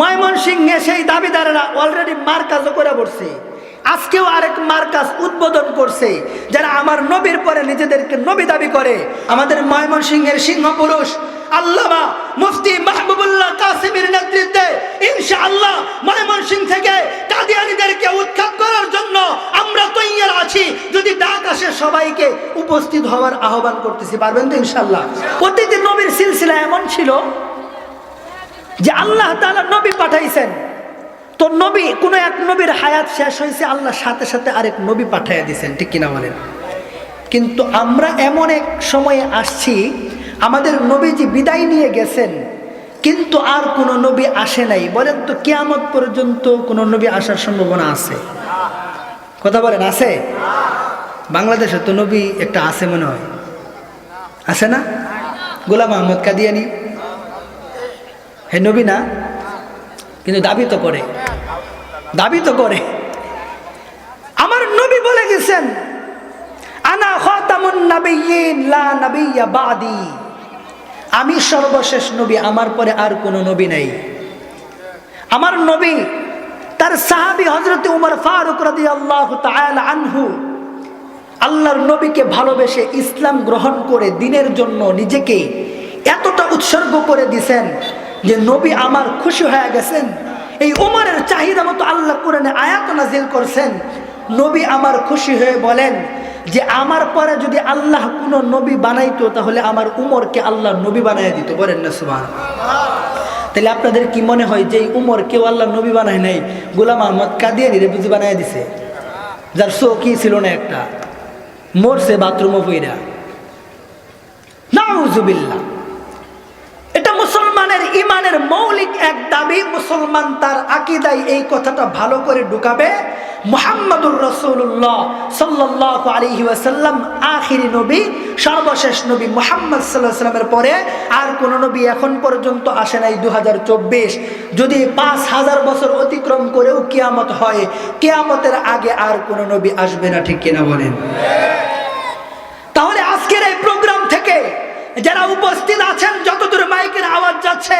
ময়মনসিংহে সেই দাবিদারেরা অলরেডি মার্কাজও করে পড়ছে আজকেও আরেক মার্কাজ উদ্বোধন করছে, যারা আমার নবীর পরে নিজেদেরকে নবী দাবি করে। আমাদের ময়মনসিংহের সিংহ পুরুষ আল্লামা মুফতি মাহবুবুল্লাহ কাসিমের নেতৃত্বে ইনশাআল্লাহ ময়মনসিংহ থেকে কাদিয়ানিদেরকে উৎখাত করার জন্য আমরা তৈয়ার আছি। যদি ডাক আসে, সবাইকে উপস্থিত হওয়ার আহ্বান করতেছি, পারবেন তো ইনশাআল্লাহ? প্রতিটি নবীর সিলসিলা এমন ছিল যে আল্লাহ তাআলা নবী পাঠাইছেন। তো নবী, কোন এক নবীর হায়াত শেষ হয়েছে, আল্লাহ সাথে সাথে আরেক নবী পাঠাইয়া দিয়েছেন, ঠিক কিনা বলেন? কিন্তু আমরা এমন এক সময়ে আসছি, আমাদের নবীজি বিদায় নিয়ে গেছেন, কিন্তু আর কোনো নবী আসে নাই। বলেন তো, কেয়ামত পর্যন্ত কোনো নবী আসার সম্ভাবনা আছে? কথা বলেন, আছে? বাংলাদেশে তো নবী একটা আছে মনে হয়। আছে না? গোলাম আহমদ কাদিয়ানি হে নবী না? কিন্তু দাবি তো করে। দাবি তো করে। আমার নবী বলে গেছেন, আনা খাতামুন নাবিয়্যিন, লা নাবিয়্যা বাদি। আমি সর্বশেষ নবী, আমার পরে আর কোনো নবী নাই। আমার নবী, তার সাহাবী হযরত উমর ফারুক রাদিয়াল্লাহু তাআলা আনহু, আল্লাহর নবীকে ভালোবেসে ইসলাম গ্রহণ করে দিনের জন্য নিজেকে এতটা উৎসর্গ করে দিছেন যে নবী আমার খুশি হয়ে গেছেন। এই উমরের চাহিদা মতো আল্লাহ কোরআনে আয়াত নাজিল করছেন। নবী আমার খুশি হয়ে বলেন যে, আমার পরে যদি আল্লাহ কোনো নবী বানাইতো, তাহলে আমার উমরকে আল্লাহ নবী বানাই দিত। বলেন না সুবাহ তাহলে আপনাদের কি মনে হয় যে উমর কেউ আল্লাহ নবী বানায় নাই? গোলাম আহমদ কাদিয়ানি রে বুঝি বানাই দিছে। যার চৌকি ছিল না একটা। মরছে বাথরুমও বইরা নাউজুবিল্লাহ। মুসলমানের ইমানের মৌলিক এক দাবি, মুসলমান তার আকিদায় এই কথাটা ভালো করে ঢুকাবে। মোহাম্মদুর রসুল্লাহ সাল্লাহ আলহি ওয়াসাল্লাম, আখিরি নবী, সর্বশেষ নবী মোহাম্মদ সাল্লাহ সাল্লামের পরে আর কোন নবী এখন পর্যন্ত আসে নাই দু যদি পাঁচ হাজার বছর অতিক্রম করেও কেয়ামত হয়, কেয়ামতের আগে আর কোন নবী আসবে না, ঠিক কিনা বলেন? তাহলে আজকের এই প্রোগ্রাম থেকে যারা উপস্থিত আছেন যাচ্ছে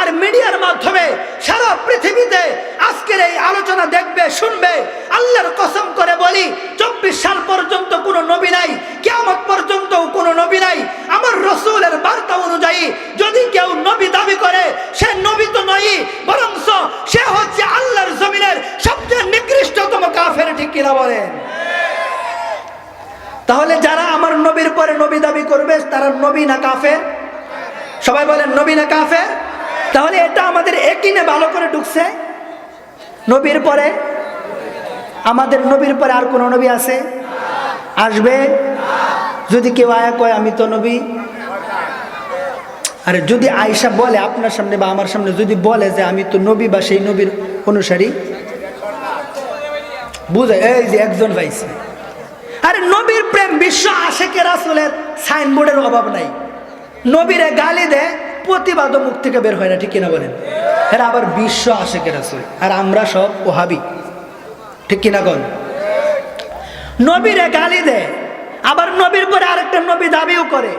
আর মিডিয়ার মাধ্যমে সারা পৃথিবীতে আজকের এই আলোচনা দেখবে, শুনবে। আল্লাহর কসম করে বলি, চব্বিশ সাল পর্যন্ত কোনো নবী নাই কেমন পর্যন্ত কোনো নবী নাই। আমার রসুলের বার্তা অনুযায়ী যদি কেউ নবী দাবি করে, সে নবী তো নয় বরং সে হচ্ছে আল্লাহর জমিনের সবচেয়ে নিকৃষ্টতম কাফের, ঠিক কিনা বলেন? তাহলে যারা আমার নবীর পরে নবী দাবি করবে, তারা নবী না কাফের? সবাই বলেন, নবী না কাফের? তাহলে এটা আমাদের একিনে ভালো করে ঢুকছে? নবীর পরে? আমাদের নবীর পরে আর কোন নবী আছে? আসবে? যদি কেউ আয়া কয়, আমি তো নবী। আরে যদি আয়সা বলে আপনার সামনে বা আমার সামনে, যদি বলে যে আমি তো নবী বা সেই নবীর অনুসারী, বুঝে, এই যে একজন পাইছে। আরে নবীর প্রেম বিশ্ব আশেকের আসলের সাইনবোর্ডের অভাব নাই। নবীরে গালি দেয় প্রতিবাদ মুখ থেকে বের হয় না, ঠিক কিনা বলেন? এরা আবার বিশ্ব আশেকের আসল আর আমরা সব ওহাবি, ঠিক কিনা গন নবীরে গালি দেয় আবার নবীর পরে আরেকটা নবী দাবিও করে।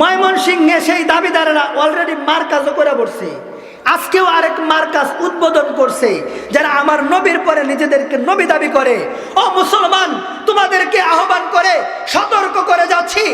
ময়মন ময়মনসিংহে সেই দাবিদারেরা অলরেডি মার্কাজও করে পড়ছে আজকেও আরেক মার্কাজ উদ্বোধন করছে, যারা আমার নবীর পরে নিজেদেরকে নবী দাবি করে, ও মুসলমান, তোমাদেরকে আহ্বান করে সতর্ক করে যাচ্ছি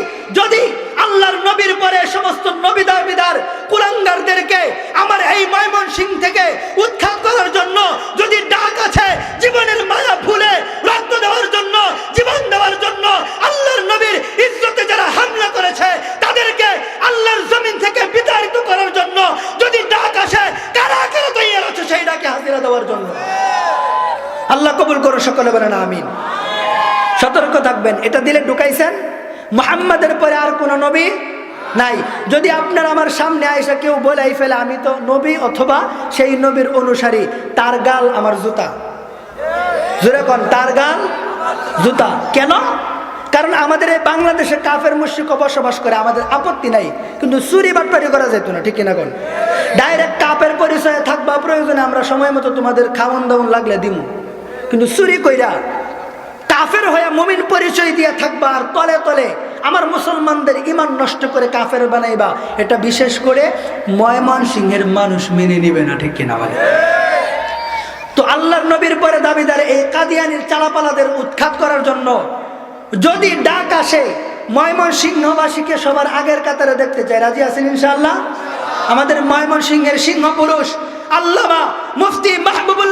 কবুল করো, সকলে বলেন আমিন। সতর্ক থাকবেন। এটা দিলে ঢুকাইছেন। মোহাম্মদের পরে আর কোন নবী নাই। যদি আপনার আমার সামনে আইসা কেউ বলাই ফেলে, আমি তো নবী অথবা সেই নবীর অনুসারী, তার গাল আমার জুতা। জোরে কন, তার গাল জুতা। কেন? কারণ আমাদের এই বাংলাদেশে কাফের মুশ্রিক বসবাস করে, আমাদের আপত্তি নাই। কিন্তু চুরি বাটপারি করা যেত না, ঠিক কিনা কোন? ডাইরেক্ট কাপের পরিচয়ে থাকবা প্রয়োজনে আমরা সময় মতো তোমাদের খাওয়ান দাওয়ান লাগলে দিমু। কিন্তু চুরি কইরা কাফের হয়ে মমিন পরিচয় দিয়ে থাকবা আর তলে তলে আমার মুসলমানদের ইমান নষ্ট করে কাফের বানাইবা। এটা বিশেষ করে ময়মন সিংহের মানুষ মেনে নিবে না, ঠিক কিনা বলে তো আল্লাহর নবীর পরে দাবিদার এই কাদিয়ানির চালাপালাদের উৎখাত করার জন্য যদি ডাক আসে ময়মন সিংহবাসীকে সবার আগের কাতারে দেখতে চাই। রাজি আছেন ইনশাআল্লাহ? আমাদের ময়মন সিংহের সিংহ পুরুষ আল্লামা মুফতি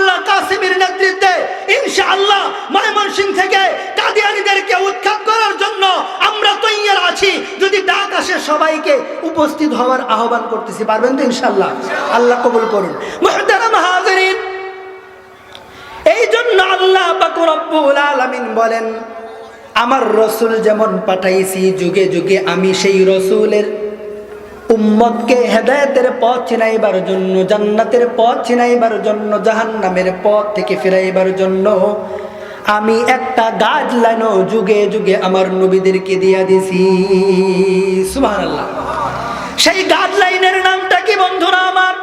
মাহবুবুল্লাহ কাসিমের নেতৃত্বে ইনশাআল্লাহ ময়মন সিং থেকে কাদিয়ানিদেরকে উৎখাত করার জন্য আমরা তৈয়ার আছি। যদি ডাক আসে, সবাইকে উপস্থিত হওয়ার আহ্বান করতেছি। পারবেন তো ইনশাআল্লাহ? আল্লাহ কবুল করুন। মুহতারাম এই জন্য আল্লাহ রব্বুল আলামিন বলেন, আমার রসুল যেমন পাঠাইছি, যুগে যুগে আমি সেই রসুলের উম্মতকে হেদায়েতের পথ চিনাইবার জন্য, জান্নাতের পথ চিনাইবার জন্য, জাহান্নামের পথ থেকে ফিরাইবার জন্য, আমি একটা গাইডলাইনও যুগে যুগে আমার নবীদেরকে দিয়া দিছি। সুবহানাল্লাহ। সেই গাইডলাইনের নামটা কি বন্ধুরা আমার?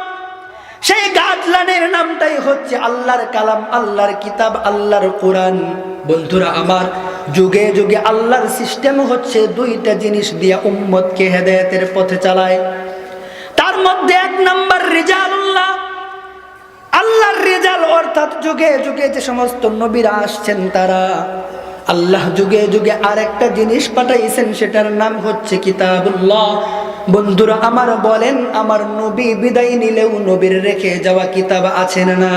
সেই গাছলানের নামটাই হচ্ছে আল্লাহর কালাম, আল্লাহর কিতাব, আল্লাহর কোরআন। বন্ধুরা, আমার যুগে যুগে আল্লাহর সিস্টেম হচ্ছে দুইটা জিনিস দিয়া উম্মতকে হেদায়েতের পথে চালায়। তার মধ্যে এক নাম্বার রিজালুল্লাহ। আল্লাহর রেজাল অর্থাৎ যুগে যুগে যে সমস্ত নবীরা আসছেন তারা, আল্লাহ যুগে যুগে আরেকটা জিনিস পাঠাইছেন, সেটার নাম হচ্ছে কিতাবুল্লাহ। বন্ধুরা, আমার বলেন, আমার নবী বিদায় নিলেও নবীর রেখে যাওয়া কিতাব আছেন না